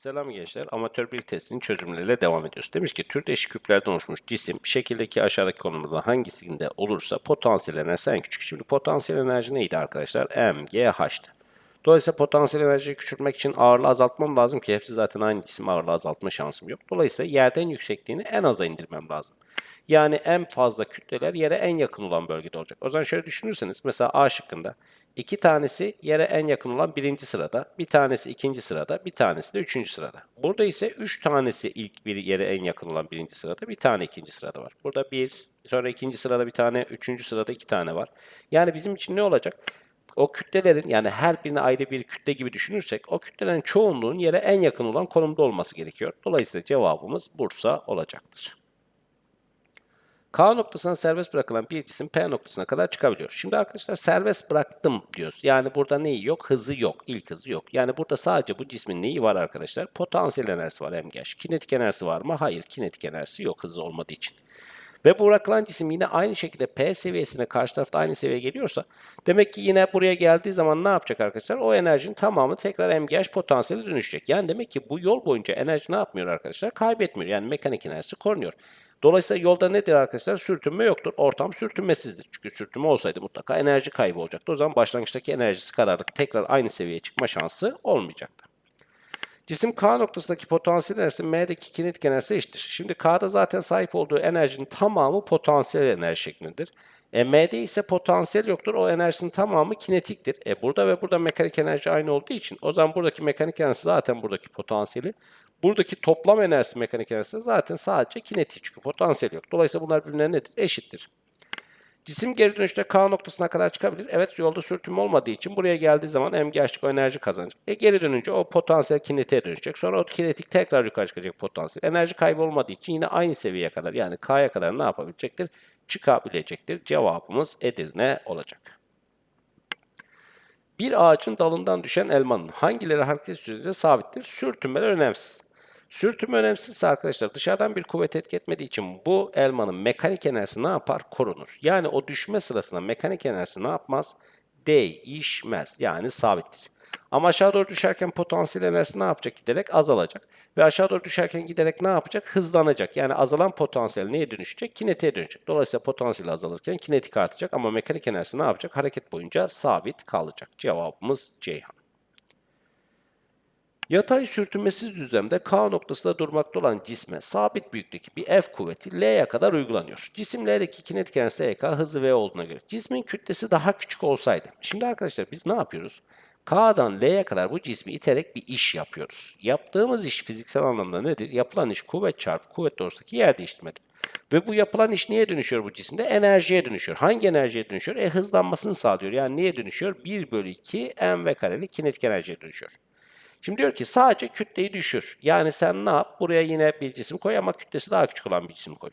Selam gençler. Amatör bilgi testinin çözümleriyle devam ediyoruz. Demiş ki tür eşik küplerden oluşmuş cisim şekildeki aşağıdaki konumlardan hangisinde olursa potansiyel enerjisi en küçük. Şimdi potansiyel enerji neydi arkadaşlar? M, G, H'tı. Dolayısıyla potansiyel enerjiyi küçültmek için ağırlığı azaltmam lazım ki hepsi zaten aynı cisim ağırlığı azaltma şansım yok. Dolayısıyla yerden yüksekliğini en aza indirmem lazım. Yani en fazla kütleler yere en yakın olan bölgede olacak. O zaman şöyle düşünürseniz mesela A şıkkında iki tanesi yere en yakın olan birinci sırada, bir tanesi ikinci sırada, bir tanesi de üçüncü sırada. Burada ise üç tanesi ilk bir yere en yakın olan birinci sırada, bir tane ikinci sırada var. Burada bir, sonra ikinci sırada bir tane, üçüncü sırada iki tane var. Yani bizim için ne olacak? O kütlelerin yani her birine ayrı bir kütle gibi düşünürsek o kütlelerin çoğunluğun yere en yakın olan konumda olması gerekiyor. Dolayısıyla cevabımız Bursa olacaktır. K noktasına serbest bırakılan bir cisim P noktasına kadar çıkabiliyor. Şimdi arkadaşlar serbest bıraktım diyoruz. Yani burada neyi yok? Hızı yok. İlk hızı yok. Yani burada sadece bu cismin neyi var arkadaşlar? Potansiyel enerjisi var MGH. Kinetik enerjisi var mı? Hayır. Kinetik enerjisi yok hızı olmadığı için. Ve bu bırakılan cisim yine aynı şekilde P seviyesine karşı tarafta aynı seviyeye geliyorsa demek ki yine buraya geldiği zaman ne yapacak arkadaşlar? O enerjinin tamamı tekrar MGH potansiyeli dönüşecek. Yani demek ki bu yol boyunca enerji ne yapmıyor arkadaşlar? Kaybetmiyor. Yani mekanik enerjisi korunuyor. Dolayısıyla yolda nedir arkadaşlar? Sürtünme yoktur. Ortam sürtünmesizdir. Çünkü sürtünme olsaydı mutlaka enerji kaybı olacaktı. O zaman başlangıçtaki enerjisi kadar tekrar aynı seviyeye çıkma şansı olmayacaktı. Cisim K noktasındaki potansiyel enerjisi M'deki kinetik enerjisi eşittir. Şimdi K'da zaten sahip olduğu enerjinin tamamı potansiyel enerji şeklindedir. E, M'de ise potansiyel yoktur. O enerjinin tamamı kinetiktir. E, burada ve burada mekanik enerji aynı olduğu için o zaman buradaki mekanik enerjisi zaten buradaki potansiyeli. Buradaki toplam enerjisi mekanik enerjisi zaten sadece kinetik çünkü potansiyel yok. Dolayısıyla bunlar birbirine nedir? Eşittir. Cisim geri dönüşte K noktasına kadar çıkabilir. Evet yolda sürtünme olmadığı için buraya geldiği zaman MGH'lik o enerji kazanacak. E geri dönünce o potansiyel kinetiğe dönüşecek. Sonra o kinetik tekrar yukarı çıkacak potansiyel. Enerji kaybı olmadığı için yine aynı seviyeye kadar yani K'ya kadar ne yapabilecektir? Çıkabilecektir. Cevabımız Edirne olacak. Bir ağacın dalından düşen elmanın hangileri hareket sürecinde sabittir? Sürtünmeler önemsiz. Sürtünme önemsizse arkadaşlar dışarıdan bir kuvvet etki etmediği için bu elmanın mekanik enerjisi ne yapar? Korunur. Yani o düşme sırasında mekanik enerjisi ne yapmaz? Değişmez. Yani sabittir. Ama aşağı doğru düşerken potansiyel enerjisi ne yapacak? Giderek azalacak. Ve aşağı doğru düşerken giderek ne yapacak? Hızlanacak. Yani azalan potansiyel neye dönüşecek? Kinetiğe dönüşecek. Dolayısıyla potansiyel azalırken kinetik artacak ama mekanik enerjisi ne yapacak? Hareket boyunca sabit kalacak. Cevabımız Ceyhan. Yatay sürtünmesiz düzlemde K noktasında durmakta olan cisme sabit büyüklükteki bir F kuvveti L'ye kadar uygulanıyor. Cisim L'deki kinetik enerjisi EK hızı V olduğuna göre cismin kütlesi daha küçük olsaydı. Şimdi arkadaşlar biz ne yapıyoruz? K'dan L'ye kadar bu cismi iterek bir iş yapıyoruz. Yaptığımız iş fiziksel anlamda nedir? Yapılan iş kuvvet çarpı kuvvet doğrusundaki yer değiştirmedir. Ve bu yapılan iş neye dönüşüyor bu cisimde? Enerjiye dönüşüyor. Hangi enerjiye dönüşüyor? E hızlanmasını sağlıyor. Yani neye dönüşüyor? 1 bölü 2 mv kareli kinetik enerjiye dönüşüyor. Şimdi diyor ki sadece kütleyi düşür. Yani sen ne yap? Buraya yine bir cisim koy ama kütlesi daha küçük olan bir cisim koy.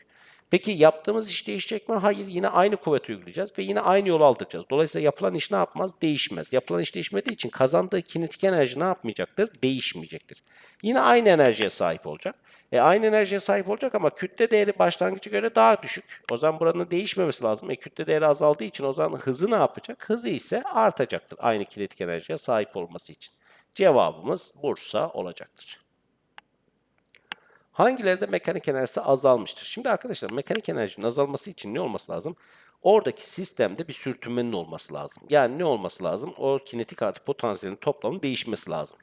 Peki yaptığımız iş değişecek mi? Hayır yine aynı kuvvet uygulayacağız ve yine aynı yolu aldıracağız. Dolayısıyla yapılan iş ne yapmaz? Değişmez. Yapılan iş değişmediği için kazandığı kinetik enerji ne yapmayacaktır? Değişmeyecektir. Yine aynı enerjiye sahip olacak. E aynı enerjiye sahip olacak ama kütle değeri başlangıcı göre daha düşük. O zaman buranın değişmemesi lazım. E kütle değeri azaldığı için o zaman hızı ne yapacak? Hızı ise artacaktır aynı kinetik enerjiye sahip olması için. Cevabımız Bursa olacaktır. Hangilerinde mekanik enerjisi azalmıştır? Şimdi arkadaşlar mekanik enerjinin azalması için ne olması lazım? Oradaki sistemde bir sürtünmenin olması lazım. Yani ne olması lazım? O kinetik artı potansiyelin toplamının değişmesi lazım.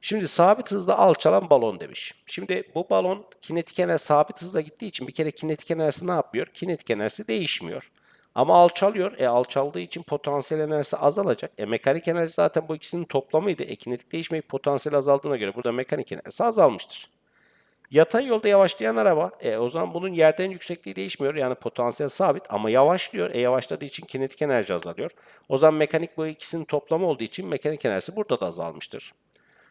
Şimdi sabit hızda alçalan balon demiş. Şimdi bu balon kinetik enerji sabit hızla gittiği için bir kere kinetik enerjisi ne yapıyor? Kinetik enerjisi değişmiyor. Ama alçalıyor. E alçaldığı için potansiyel enerjisi azalacak. E mekanik enerji zaten bu ikisinin toplamıydı. E kinetik değişmeyip potansiyel azaldığına göre burada mekanik enerjisi azalmıştır. Yatay yolda yavaşlayan araba, e, o zaman bunun yerden yüksekliği değişmiyor. Yani potansiyel sabit ama yavaşlıyor. E yavaşladığı için kinetik enerji azalıyor. O zaman mekanik bu ikisinin toplamı olduğu için mekanik enerjisi burada da azalmıştır.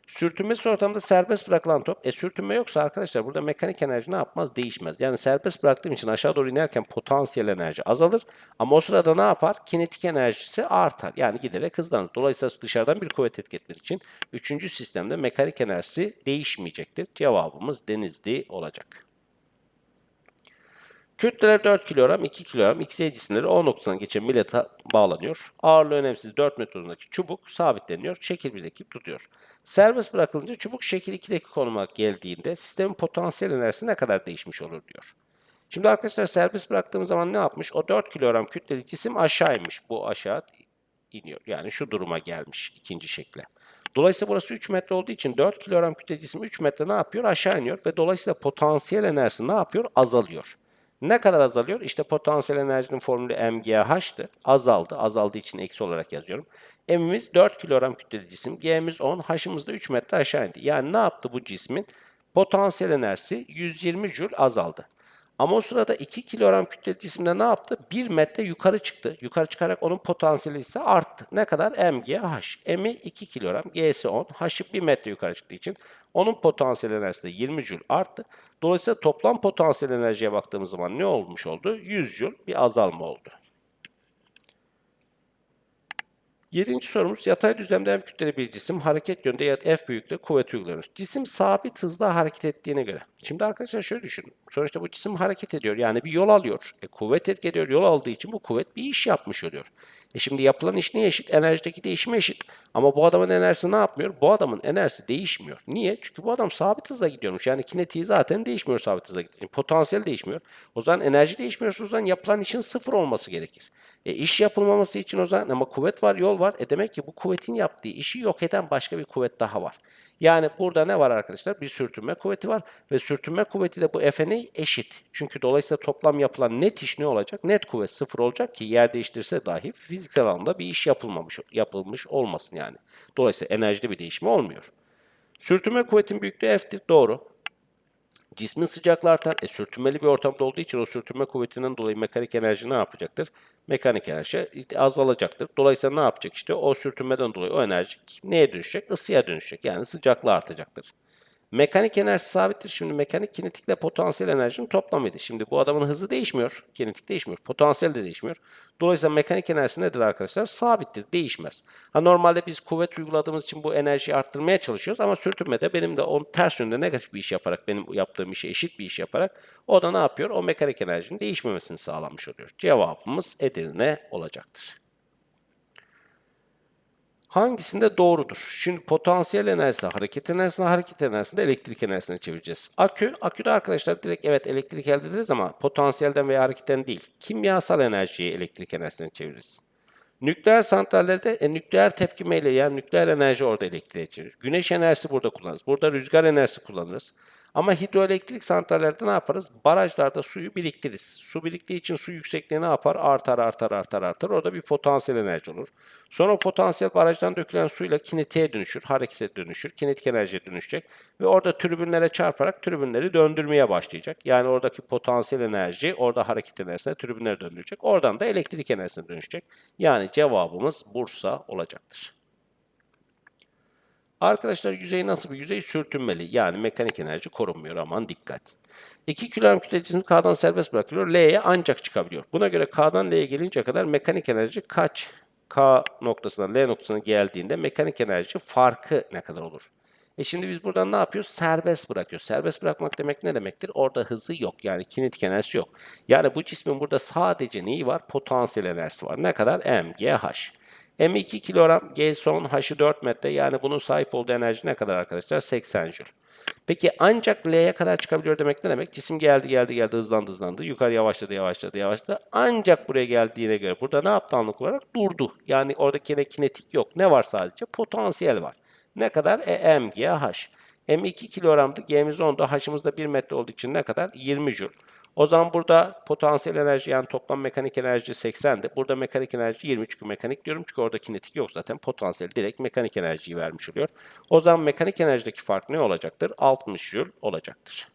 Sürtünmesiz ortamda serbest bırakılan top. E sürtünme yoksa arkadaşlar burada mekanik enerji ne yapmaz? Değişmez. Yani serbest bıraktığım için aşağı doğru inerken potansiyel enerji azalır. Ama o sırada ne yapar? Kinetik enerjisi artar. Yani giderek hızlanır. Dolayısıyla dışarıdan bir kuvvet etki etmek için üçüncü sistemde mekanik enerjisi değişmeyecektir. Cevabımız denizli olacak. Kütleler 4 kilogram, 2 kilogram, XY cisimleri O noktasına geçen millete bağlanıyor. Ağırlığı önemsiz 4 metre uzunluğundaki çubuk sabitleniyor. Şekil 1'deki tutuyor. Serbest bırakılınca çubuk şekil 2'deki konuma geldiğinde sistemin potansiyel enerjisi ne kadar değişmiş olur diyor. Şimdi arkadaşlar serbest bıraktığımız zaman ne yapmış? O 4 kilogram kütleli cisim aşağı inmiş. Bu aşağı iniyor. Yani şu duruma gelmiş ikinci şekle. Dolayısıyla burası 3 metre olduğu için 4 kilogram kütle cisim 3 metre ne yapıyor? Aşağı iniyor ve dolayısıyla potansiyel enerjisi ne yapıyor? Azalıyor. Ne kadar azalıyor? İşte potansiyel enerjinin formülü mgH'tı. Azaldı. Azaldığı için eksi olarak yazıyorum. M'imiz 4 kilogram kütleli cisim. G'miz 10. H'ımız da 3 metre aşağı indi. Yani ne yaptı bu cismin? Potansiyel enerjisi 120 Joule azaldı. Ama o sırada 2 kilogram kütleli cisimde ne yaptı? 1 metre yukarı çıktı. Yukarı çıkarak onun potansiyeli ise arttı. Ne kadar? mgh. M'i 2 kilogram, G'si 10. H'ı 1 metre yukarı çıktığı için onun potansiyel enerjisi de 20 Joule arttı. Dolayısıyla toplam potansiyel enerjiye baktığımız zaman ne olmuş oldu? 100 Joule bir azalma oldu. Yedinci sorumuz yatay düzlemde hem kütleli bir cisim hareket yönünde F büyüklüğü kuvvet uygulanır. Cisim sabit hızla hareket ettiğine göre. Şimdi arkadaşlar şöyle düşünün. Sonuçta bu cisim hareket ediyor. Yani bir yol alıyor. E, kuvvet etki. Yol aldığı için bu kuvvet bir iş yapmış oluyor. E şimdi yapılan iş neye eşit? Enerjideki değişime eşit. Ama bu adamın enerjisi ne yapmıyor? Bu adamın enerjisi değişmiyor. Niye? Çünkü bu adam sabit hızla gidiyormuş. Yani kinetiği zaten değişmiyor sabit hızla gittiği. Potansiyel değişmiyor. O zaman enerji değişmiyorsa o zaman yapılan işin sıfır olması gerekir. E iş yapılmaması için o zaman ama kuvvet var, yol var. E demek ki bu kuvvetin yaptığı işi yok eden başka bir kuvvet daha var. Yani burada ne var arkadaşlar? Bir sürtünme kuvveti var ve sürtünme kuvveti de bu F'ne eşit. Çünkü dolayısıyla toplam yapılan net iş ne olacak? Net kuvvet sıfır olacak ki yer değiştirse dahi fiziksel anlamda bir iş yapılmamış yapılmış olmasın yani. Dolayısıyla enerjide bir değişme olmuyor. Sürtünme kuvvetin büyüklüğü F'tir. Doğru. Cismin sıcaklığı artar. E, sürtünmeli bir ortamda olduğu için o sürtünme kuvvetinden dolayı mekanik enerji ne yapacaktır? Mekanik enerji azalacaktır. Dolayısıyla ne yapacak işte? O sürtünmeden dolayı o enerji neye dönüşecek? Isıya dönüşecek. Yani sıcaklığı artacaktır. Mekanik enerji sabittir. Şimdi mekanik kinetikle potansiyel enerjinin toplamıydı. Şimdi bu adamın hızı değişmiyor. Kinetik değişmiyor. Potansiyel de değişmiyor. Dolayısıyla mekanik enerjisi nedir arkadaşlar? Sabittir. Değişmez. Ha, normalde biz kuvvet uyguladığımız için bu enerjiyi arttırmaya çalışıyoruz ama sürtünmede benim de onun ters yönde negatif bir iş yaparak benim yaptığım işe eşit bir iş yaparak o da ne yapıyor? O mekanik enerjinin değişmemesini sağlamış oluyor. Cevabımız Edirne olacaktır. Hangisinde doğrudur? Şimdi potansiyel enerjisi hareket enerjisine, hareket enerjisini elektrik enerjisine çevireceğiz. Akü, aküde arkadaşlar direkt evet elektrik elde ederiz ama potansiyelden veya hareketten değil. Kimyasal enerjiyi elektrik enerjisine çeviririz. Nükleer santrallerde e, nükleer tepkimeyle yani nükleer enerji orada elektriğe çevirir. Güneş enerjisi burada kullanırız. Burada rüzgar enerjisi kullanırız. Ama hidroelektrik santrallerde ne yaparız? Barajlarda suyu biriktiririz. Su biriktiği için su yüksekliği ne yapar? Artar, artar, artar, artar. Orada bir potansiyel enerji olur. Sonra o potansiyel barajdan dökülen suyla kinetiğe dönüşür, harekete dönüşür, kinetik enerjiye dönüşecek. Ve orada tribünlere çarparak tribünleri döndürmeye başlayacak. Yani oradaki potansiyel enerji orada hareket enerjisine tribünleri döndürecek. Oradan da elektrik enerjisine dönüşecek. Yani cevabımız Bursa olacaktır. Arkadaşlar yüzey nasıl bir yüzey? Sürtünmeli. Yani mekanik enerji korunmuyor. Aman dikkat. 2 kilogram kütle cisim K'dan serbest bırakılıyor. L'ye ancak çıkabiliyor. Buna göre K'dan L'ye gelince kadar mekanik enerji kaç? K noktasından L noktasına geldiğinde mekanik enerji farkı ne kadar olur? E şimdi biz buradan ne yapıyoruz? Serbest bırakıyoruz. Serbest bırakmak demek ne demektir? Orada hızı yok. Yani kinetik enerjisi yok. Yani bu cismin burada sadece neyi var? Potansiyel enerjisi var. Ne kadar? M, G, H. M2 kilogram, G son, H'ı 4 metre. Yani bunun sahip olduğu enerji ne kadar arkadaşlar? 80 Joule. Peki ancak L'ye kadar çıkabiliyor demek ne demek? Cisim geldi geldi geldi hızlandı hızlandı. Yukarı yavaşladı yavaşladı yavaşladı. Ancak buraya geldiğine göre burada ne yaptı anlık olarak? Durdu. Yani orada yine kinetik yok. Ne var sadece? Potansiyel var. Ne kadar? E, M, G, H. M2 kilogramdı. G'miz 10'da. H'ımız da 1 metre olduğu için ne kadar? 20 Joule. O zaman burada potansiyel enerji yani toplam mekanik enerji 80'di. Burada mekanik enerji 20 çünkü mekanik diyorum çünkü orada kinetik yok zaten. Potansiyel direkt mekanik enerjiyi vermiş oluyor. O zaman mekanik enerjideki fark ne olacaktır? 60 Joule olacaktır.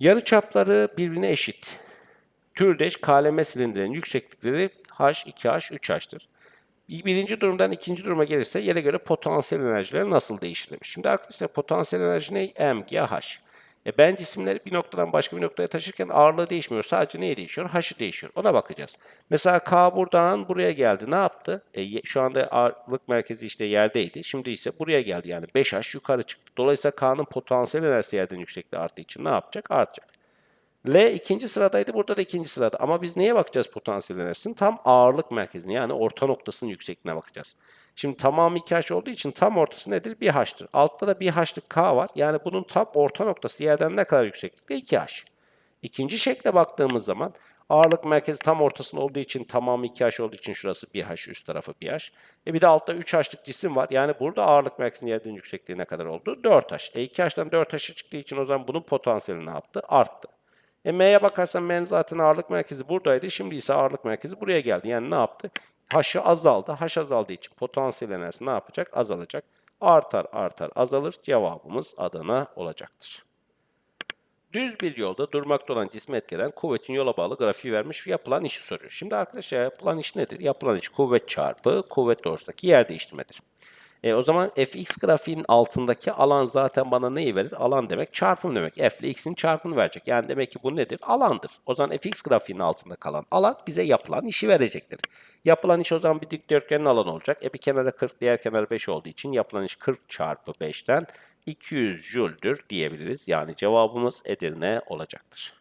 Yarı çapları birbirine eşit. Türdeş KLM silindirin yükseklikleri H, 2H, 3H'tır. Birinci durumdan ikinci duruma gelirse yere göre potansiyel enerjileri nasıl değişir demiş. Şimdi arkadaşlar potansiyel enerji ne? M, G, H. E ben cisimleri bir noktadan başka bir noktaya taşırken ağırlığı değişmiyor. Sadece neye değişiyor? H'ı değişiyor. Ona bakacağız. Mesela K buradan buraya geldi. Ne yaptı? E, şu anda ağırlık merkezi işte yerdeydi. Şimdi ise buraya geldi. Yani 5H yukarı çıktı. Dolayısıyla K'nın potansiyel enerjisi yerden yüksekliği arttığı için ne yapacak? Artacak. L ikinci sıradaydı. Burada da ikinci sırada. Ama biz neye bakacağız potansiyel enerjisinin? Tam ağırlık merkezine yani orta noktasının yüksekliğine bakacağız. Şimdi tamamı 2H olduğu için tam ortası nedir? 1H'tır. Altta da 1H'lık K var. Yani bunun tam orta noktası yerden ne kadar yükseklikte? 2H. İkinci şekle baktığımız zaman ağırlık merkezi tam ortasında olduğu için tamamı 2H olduğu için şurası 1H üst tarafı 1H. E bir de altta 3H'lık cisim var. Yani burada ağırlık merkezinin yerden yüksekliği ne kadar oldu? 4H. E 2H'dan 4H'a çıktığı için o zaman bunun potansiyeli ne yaptı? Arttı. E M'ye bakarsan M'nin zaten ağırlık merkezi buradaydı. Şimdi ise ağırlık merkezi buraya geldi. Yani ne yaptı? H'ı azaldı. H azaldığı için potansiyel enerjisi ne yapacak? Azalacak. Artar artar azalır. Cevabımız Adana olacaktır. Düz bir yolda durmakta olan cismi etkeden kuvvetin yola bağlı grafiği vermiş ve yapılan işi soruyor. Şimdi arkadaşlar yapılan iş nedir? Yapılan iş kuvvet çarpı kuvvet doğrusundaki yer değiştirmedir. E, o zaman fx grafiğinin altındaki alan zaten bana neyi verir? Alan demek çarpım demek. F ile x'in çarpımını verecek. Yani demek ki bu nedir? Alandır. O zaman fx grafiğinin altında kalan alan bize yapılan işi verecektir. Yapılan iş o zaman bir dikdörtgenin alanı olacak. E bir kenara 40, diğer kenara 5 olduğu için yapılan iş 40 çarpı 5'ten 200 jüldür diyebiliriz. Yani cevabımız Edirne olacaktır.